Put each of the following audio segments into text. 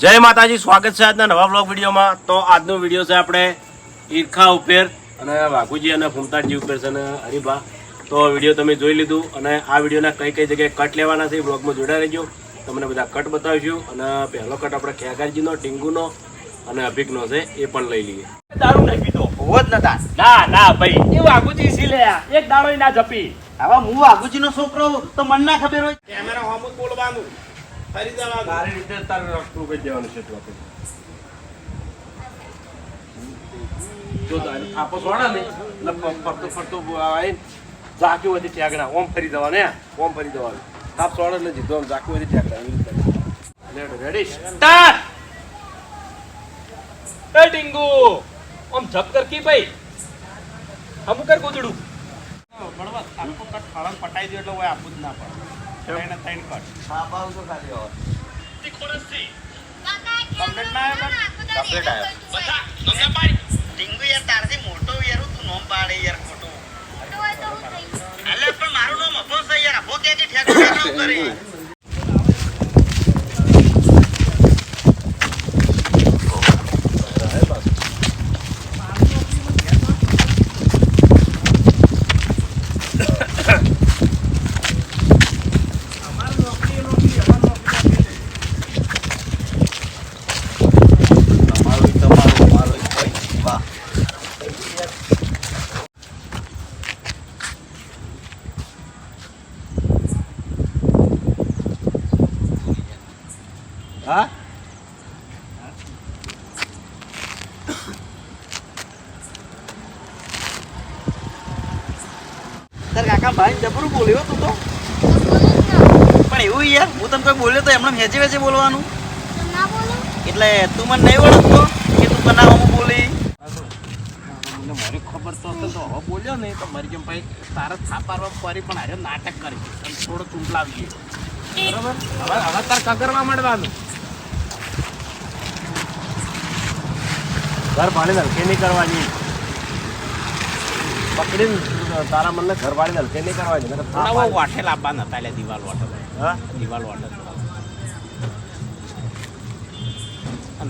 જય માતાજી સ્વાગત છે આજના નવા બ્લોગ વિડીયોમાં. તો આજનો વીડિયો છે આપણે ઈરખા ઉપેર અને વાઘુજી અને ફૂમતાજી ઉપેર છે અને હરિભા. તો વીડિયો તમે જોઈ લીધું અને આ વિડીયોના કઈ કઈ જગ્યાએ કટ લેવાના છે એ બ્લોગમાં જોડાઈ રહેજો. તમને બધા કટ બતાવીશું અને પહેલો કટ આપણે ખેગારજીનો ટીંગુનો અને અભિકનો છે એ પણ લઈ લઈએ. દારૂ નહીં પીતો હોવો જ નતા. ના ના ભાઈ. એ વાઘુજી સી લે એક દાડો ના જપી. હવે હું વાઘુજી નો છોકરો તો મને ના ખબર હોય. કેમેરા હોમ બોલવાનું. ફરી જવાનું તારી રીતે તારે રસ્તું કહી દેવાનું છે તું જો થાપો સોડા ને એટલે ફરતો ફરતો આવીને ઝાંક્યું વધી ઠેકડા ઓમ ફરી જવાનું ઓમ ફરી જવાનું. થાપ સોડા એટલે જીધો આમ ઝાંક્યું વધી ઠેકડા રેડી સ્ટાર્ટ એ ટીંગુ ઓમ જપ કર કી ભાઈ? હમુ કર ગોદડું બળવા આખો કટ ખળંગ પટાઈ દે એટલે હોય આપવું જ ના પડે. ત્રણે કટ હા ખાલી કમ્પ્લીટ ટીંગુ યાર તારથી મોટો યાર તું નોમ પાડે યાર ખોટું. અલે પણ મારું નામ અભો છે યાર. અભો કે ઠેકો ઠેકો કરી તમારું તમારું મારું ભાઈ વાહ હા તાર કાકા ભાઈ જબરું બોલ્યો તું તો. પણ એવું યાર, હું તને કોઈ બોલ્યો તો એમને હેજે વેજે બોલવાનું. એટલે તું મને નહીં ઓળખતો કે તું બનાવવામાં બોલી. મને ખબર તો હવે બોલ્યો ને તો મારી કેમ ભાઈ તારે થાપ ફરી પણ હારે નાટક કરી. થોડો ચૂંટલાવી બરાબર? હવે હવે તાર કગરવા માંડવાનું. ઘર હલકે નહીં કરવાની. પકડીને તારા મનને ઘર ભાડે હલકે નહીં કરવા દે થોડા આવે. વાઠે લાવવાના હતા એટલે દિવાલ વાટે. હા? દિવાલ વાટે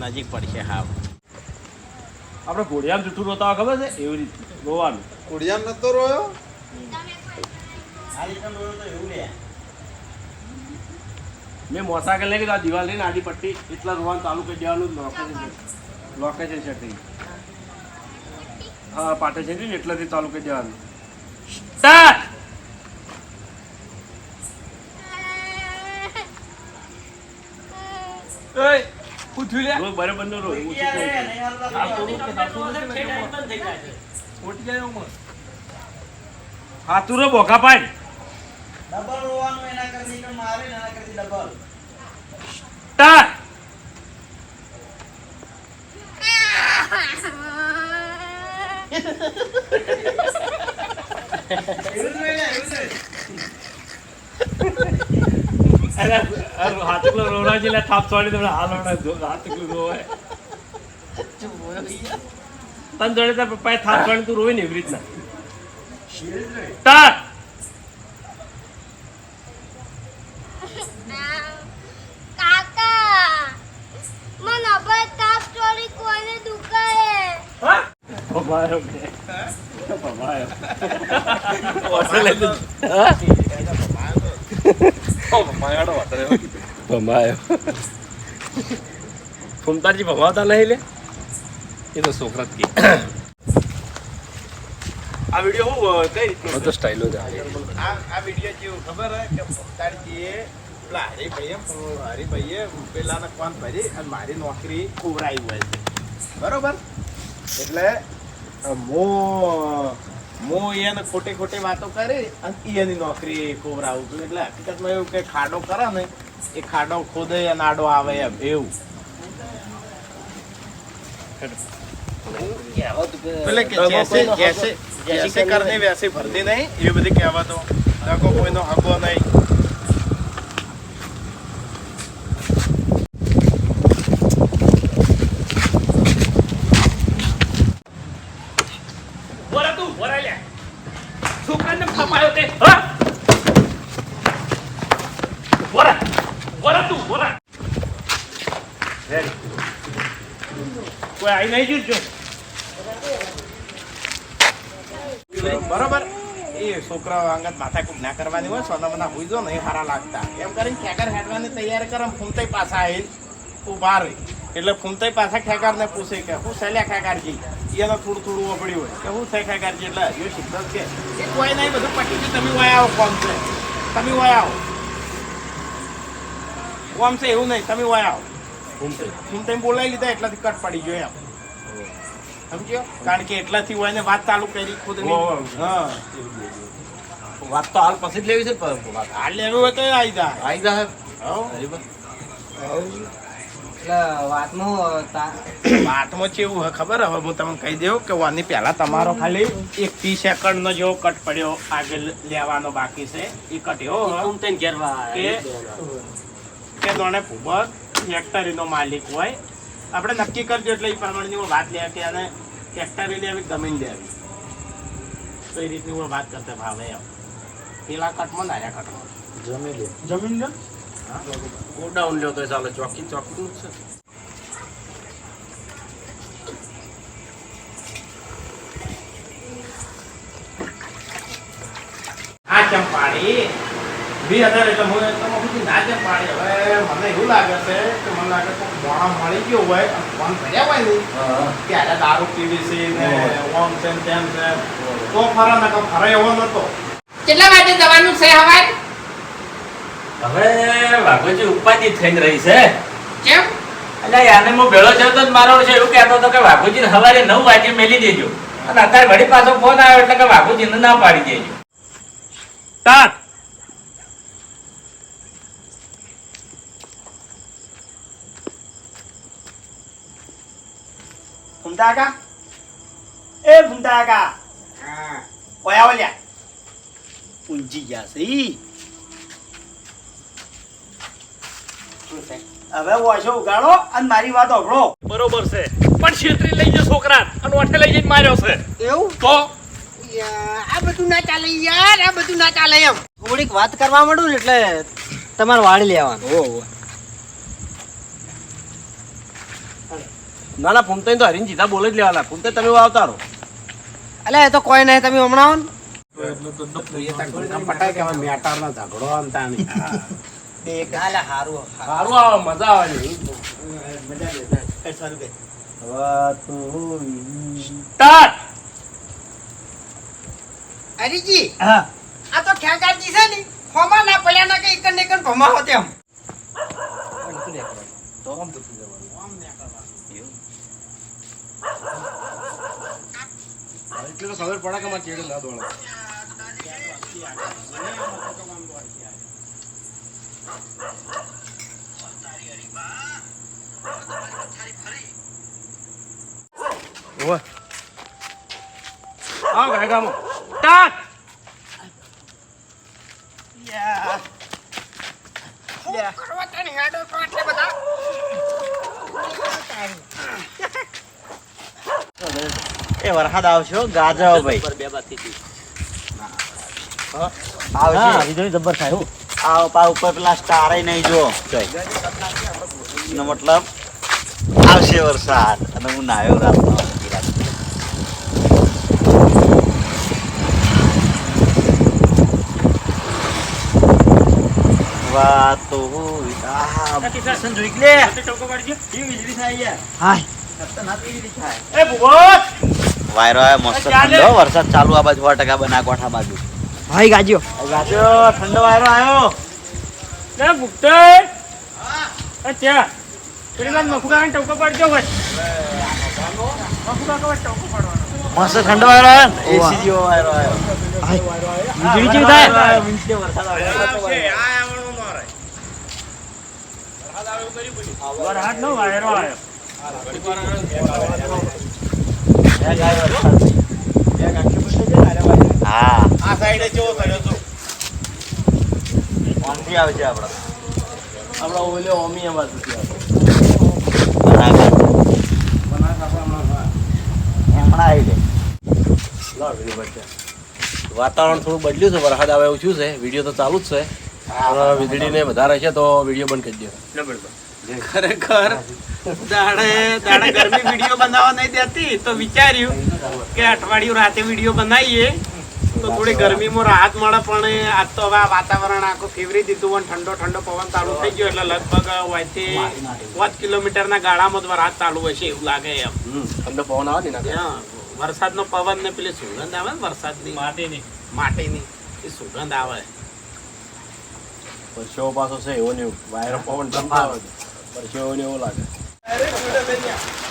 નજીક પડશે હા. આપણે ઘોડિયામ જૂઠું રોતા હોય ખબર છે? એવી રીતે રોવાનું. ઘોડિયામ નતો રોયો? મેં મોટરસાયકલ લઈ ગયો આ દિવાલ લઈને આડી પટ્ટી એટલા રોવાનું ચાલુ કરી દેવાનું લોકેશન લોકેશન સેટિંગ હા પાટે છે ને એટલાથી ચાલુ કરી દેવાનું. સ્ટાર્ટ એ પૂછ્યું લે. રોજ બરાબર નો રોજ ઓછું થઈ જાય. ખોટી જાય એમ હાથું રો બોખા પાડ. ડબલ રોવાનું એના કરતી કે મારે એના કરતી ડબલ? સ્ટાર્ટ અરે અરે હાથુકલો જેલા થાપ છોડી તમને હાલ હમણાં હાથુકલું રોવાય તન જોડે તાર પપ્પાએ થાપ છોડી તું રોવી ને એવી રીતના ભમાયો ફૂમતાજી ભમાવતા લે તો આ વીડિયો હું કઈ રીતનો તો સ્ટાઇલો જ આ આ જેવું ખબર હે કે પોતાડીએ પેલા હરિભાઈએ હરિભાઈએ પેલાને ફોન ભરી અને મારી નોકરી ખોવરાઈ હોય છે બરોબર એટલે મો મો એને ખોટી ખોટી વાતો કરી અને એની નોકરી ખોવરાવું છું એટલે હકીકતમાં એવું કે ખાડો કરે ને એ ખાડો ખોદે અને આડો આવે એમ એવું. કે જૈસે જૈસે જૈસે કરને વૈસે ભરતી નહીં એ બધી કહેવાતો. ડગો કોઈનો હકો નહીં બોરા તું બોરા લે છોકરાને ફપાયો તે હા કોઈ આવી નહીં જોજો બરોબર. એ છોકરાઓ અંગત માથા કૂટ ના કરવાની હોય સોના મના હુઈ જો નહીં સારા લાગતા. એમ કરીને ખેકર હેડવાની તૈયારી કરે ફૂમતે પાછા આવી ઊભા રહી. એટલે ફૂમતે પાછા ખેકર ને પૂછે કે, હું સલ્યા ખેકરજી એને થોડું થોડું વપડ્યું હોય. કે, હું થઈ ખેકરજી એટલે એ શિક્ષક કે, એ કોઈ નહીં, બધું પટી તમે વયા આવો કોમ છે. તમે વયા આવો. કોમ છે એવું નહીં તમે વાય આવો. સુમતાઈ બોલાવી લીધા એટલાથી કટ પડી ગયો એમ. સમજ્યો? કારણ કે એટલાથી હોય ને વાત ચાલુ કરી ખુદ હા. વાત તો હાલ પછી જ લેવી છે પણ હાલ લેવું હોય તો આવી જાય. આવી જાય. વાતમાં કેવું હોય ખબર? હવે હું તમને કહી દઉં કે વાની પહેલા તમારો ખાલી એક ત્રીસ સેકન્ડ નો જેવો કટ પડ્યો આગળ લેવાનો બાકી છે. એ કટ એવો હોય કે દોણે ભૂબત ફેક્ટરીનો માલિક હોય. આપણે નક્કી કરજો એટલે એ પ્રમાણેની હું વાત લે કે આને ફેક્ટરી લેવી જમીન લેવી. તો એ રીતની હું વાત કરતા ભાવે એમ. પેલા કટમાં નાયા કટમાં. જમીન લે. ગોડાઉન લ્યો તો ચાલે. ચોકી ચોકી છે. આ ચંપાડી વીસ હજાર એટલે હું તમે કીધું ના ચંપાડી હવે મને એવું લાગે છે કે મને લાગે તો મોણા મળી ગયો હોય અને ફોન કર્યા હોય ને ત્યારે દારૂ પીવી છે ને ઓમ છે ને તેમ છે. તો ફરે ને તો ફરે એવો નતો. કેટલા વાગે જવાનું છે હવે હવે વાઘોજી ઉપાધિ થઈને રહી છે. કેમ? એટલે આને હું ભેળો થયો તો જ મારો છે. એવું કહેતો હતો કે વાઘોજી સવારે નવ વાગે મેલી દેજો. અને અત્યારે વળી પાછો ફોન આવ્યો એટલે કે વાઘોજીને ના પાડી દેજો. સ્ટાર્ટ ફૂમતા કા એ ફૂમતા કા હા ઓય ગયા છે હવે ઓછો ઉગાડો અને મારી વાત ઓગળો. બરોબર છે. પણ છેતરી લઈ ગયો છોકરા અને ઓઠે લઈ જઈને માર્યો છે. એવું? તો? આ બધું ના ચાલે યાર આ બધું ના ચાલે એમ. થોડીક વાત કરવા માંડું ને એટલે તમારે વાળી લેવાનું. ના ના ફૂમતાઈ તો હરીને જીધા બોલે જ લેવાના. ફૂમતાઈ તમે આવતા રહો અલે એ તો કોઈ નહીં તમે હમણાં હરીજી હા. આ તો ઠેકાજી છે ને. હોમાં ના પડ્યા ના કે એકન ને એકન ભમા હોતે એમ એટલે તો ખબર પડે કે મારે ચેડે ના દોડે ઓય આવ ગાયગામો. સ્ટાર્ટ કરવા તને હેડો તો એટલે બધા? એ વરસાદ આવશે ગાજા ભાઈ. આવશે વીજળી જબ્બર થાય હો. આ પા ઉપર પેલા સ્ટાર નહીં જો મતલબ આવશે વરસાદ. અને હું નાયો રાતનો વાતો આ કિશન જોઈ લે? ઈ વીજળી થાય યાર? હાય. એ વાયરો આવે મસ્ત ઠંડો. વરસાદ ચાલુ આ બાજુ ટકા બનાસકાંઠા બાજુ. ભાઈ ગાજ્યો. ગાજ્યો ઠંડો વાયરો આવ્યો. ને પેલી મફુકાને ટોકો પડજો હોય મફુકા કવર ટોકો પડવાનો. મસ્ત ઠંડો વાયરો આવ્યો એસી જેવો વાયરો આવ્યો. વીજળી જેવી થાય? વીજળી વરસાદ આવ્યો વાયરો આવ્યો. હા આ સાઈડે કેવો કર્યો તો કોણથી આવશે આપણો આપડે ઓલે ઓમી આ બાજુથી આવે આવી વાતાવરણ થોડું બદલ્યું છે વરસાદ આવે એવું થયું છે. વીડિયો તો ચાલુ જ છે. વીજળી ને વધારે છે તો વીડિયો બંધ કરી દો ખરેખર? દાડે દાડે ગરમી વીડિયો બનાવવા નહીં દેતી તો વિચાર્યું કે અઠવાડિયું રાતે વીડિયો બનાવીએ. તો થોડી ગરમીમાં રાહત મળે પણ આજ તો હવે વાતાવરણ આખું ફેવરી દીધું અને ઠંડો ઠંડો પવન ચાલુ થઈ ગયો એટલે લગભગ અહીંથી પાંચ કિલોમીટરના ગાળામાં જ વરસાદ ચાલુ હશે એવું લાગે એમ. ઠંડો પવન આવે ને વરસાદનો પવન ને પેલી સુગંધ આવે ને વરસાદની. માટીની. માટીની. એ સુગંધ આવે. પરસેવો પાછો છે એવો ને વાયરો પવન ઠંડો આવે પરસેવો ને એવો લાગે.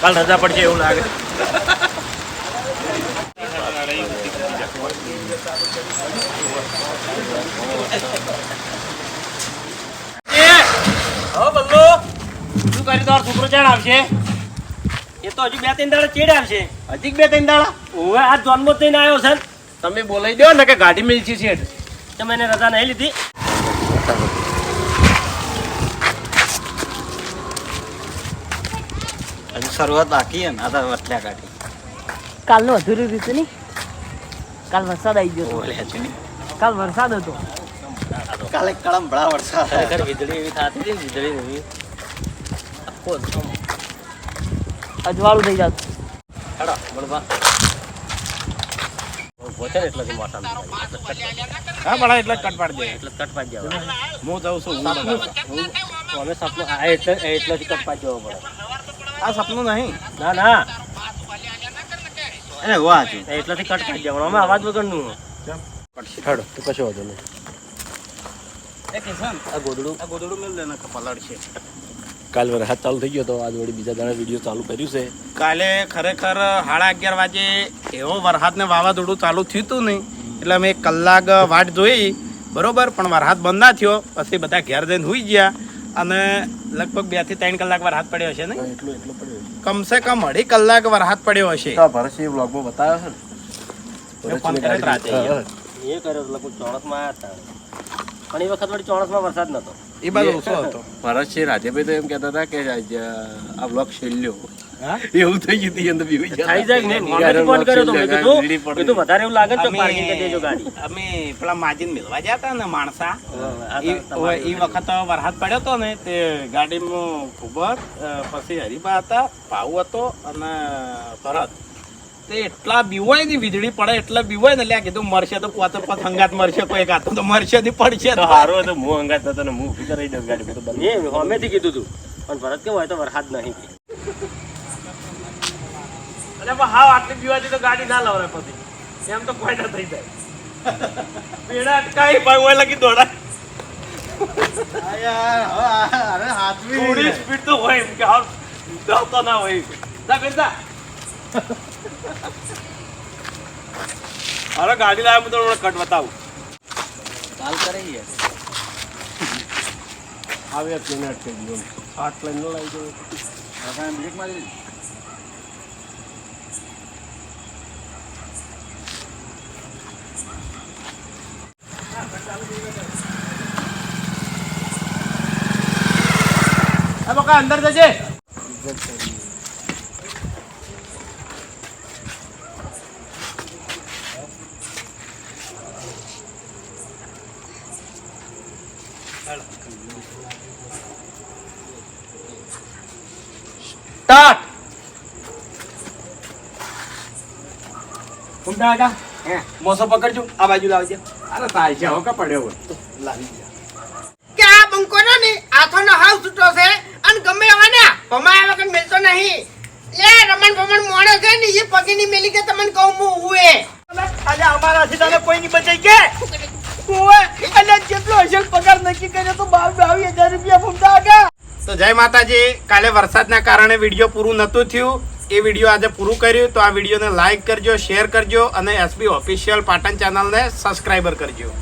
કાલ રજા પડશે એવું લાગે. શું કરી તારો છોકરો ચાણ આવશે? એ તો હજુ બે ત્રણ દાડા ચેડ આવશે. હજી બે ત્રણ દાડા? ઓવે આ જન્મ થઈને આવ્યો છે તમે બોલાવી દો ને કે ગાડી મિલશે છે. તમે એને રજા નહીં લીધી? શરૂઆત બાકી છે ને આ તો વટલા કાઢી. કાલનું અધૂરું રીતું નહીં? કાલ વરસાદ આવી ગયો કાલ વરસાદ હતો. કાલે કળંભળા વરસાદ. ખરેખર વીજળી એવી થતી હતી વીજળી એવી. આખો અજવાળું થઈ જતું. હેડો બળવા મોટા હા બળા એટલે કટ પાડી દે એટલે કટ પાડી જવા હું જાઉં છું હું અમે સપનું આ એટલે એટલેથી કટ પાડી જવો પડે. આ સપનું નહીં. ના ના. એને વાત છે. એટલેથી કટ પાડી જવાનું અમે અવાજ વગરનું. હેડો તો કશો વાંધો નહીં. આ ગોદડું. આ ગોદડું મેલ દેને છે. કાલ વરસાદ ચાલુ થઈ ગયો તો આજ વળી બીજા દાડા વીડિયો ચાલુ કર્યું છે. કાલે ખરેખર સાડા અગિયાર વાગે એવો વરસાદ ને વાવાઝોડું ચાલુ થયું હતું નહીં. એટલે અમે એક કલાક વાટ જોઈ. બરોબર પણ વરસાદ બંધ ના થયો. પછી બધા ઘેર જઈને હુઈ ગયા. અને લગભગ બેથી ત્રણ કલાક વરસાદ પડ્યો હશે ને? એટલું એટલું પડ્યું કમસે કમ અઢી કલાક વરસાદ પડ્યો હશે. ભરતસિંહ બ્લોગમાં બતાવ્યો છે ને. મેં ફોન કર્યો તો રાતે એ કર્યો લગભગ ચોણસમાં આવ્યા હતા. પણ એ વખત વળી ચોણસમાં વરસાદ નતો. એ બાજુ ઓછો હતો. ભરતસિંહ રાજેભાઈ તો એમ કહેતા હતા કે આ બ્લોગ છેલ્લો હા? એવું થઈ ગયું હતું અંદર બીવી થઈ જાય ને. નહીં ફોન કર્યો તો મેં કીધું કીધું વધારે એવું લાગે તો પાર્કિંગ કરી દેજો ગાડી. અમે પેલા માજીને મેળવા જતા ને માણસા. ઈ વખત વરસાદ પડ્યો હતો ને તે ગાડીમાં ખુબર પછી હરીબા હતા ભાવ હતો અને ભરત તે એટલા બીવાયની વીજળી પડે એટલા બીવાય ને લ્યા કીધું મરશે તો પોતે પોત હંગાત મરશે કોઈ કાતો તો મરશે ની પડશે તો હારો તો હું હંગાત હતો ને હું ઊભી કરાવી દઉં ગાડી તો એ હોમેથી કીધું તું. પણ ભરત કેવું હોય તો વરસાદ નહીં. પણ હાવ આટલી પીવાથી તો ગાડી ના લવરાય પછી એમ તો કોઈ ના થઈ જાય. પેડા અટકાય ભાઈ ઓય લગી દોડા થોડી સ્પીડ તો હોય એમ કે હાવ દોડતો ના હોય. જા બેટા અરે ગાડી લાવ્યો હું તમને કટ બતાવું. ચાલ કરે આવે પ્લેન અટકી આઠ પ્લેન લાવી દો બ્રેક મારી બકા અંદર જજે સ્ટાર્ટ. આગા મોસો પકડજો. આ બાજુ લાવજે. અરે સાઈ છે હવે પડ્યો હોય. કે આ બંકોનો ને આથોનો હાવ છૂટો છે અને ગમે ને ભમાયા વગર મિલતો નહીં. એ રમણ ભમણ મોણે છે ને એ પગીની મેલી કે તમને કહું હું હુએ. આજે અમારાથી તને કોઈ નહીં બચાઈ કે? હુએ. અને જેટલો હશે પગાર નક્કી કર્યો તો બાર બાવીસ હજાર રૂપિયા ફૂમતા આગા. તો જય માતાજી કાલે વરસાદના કારણે વીડિયો પૂરું નતું થયું. એ વીડિયો આજે પૂરું કર્યું તો આ વિડીયોને લાઈક કરજો શેર કરજો અને એસબી ઓફિશિયલ પાટણ ચેનલને સબસ્ક્રાઈબર કરજો.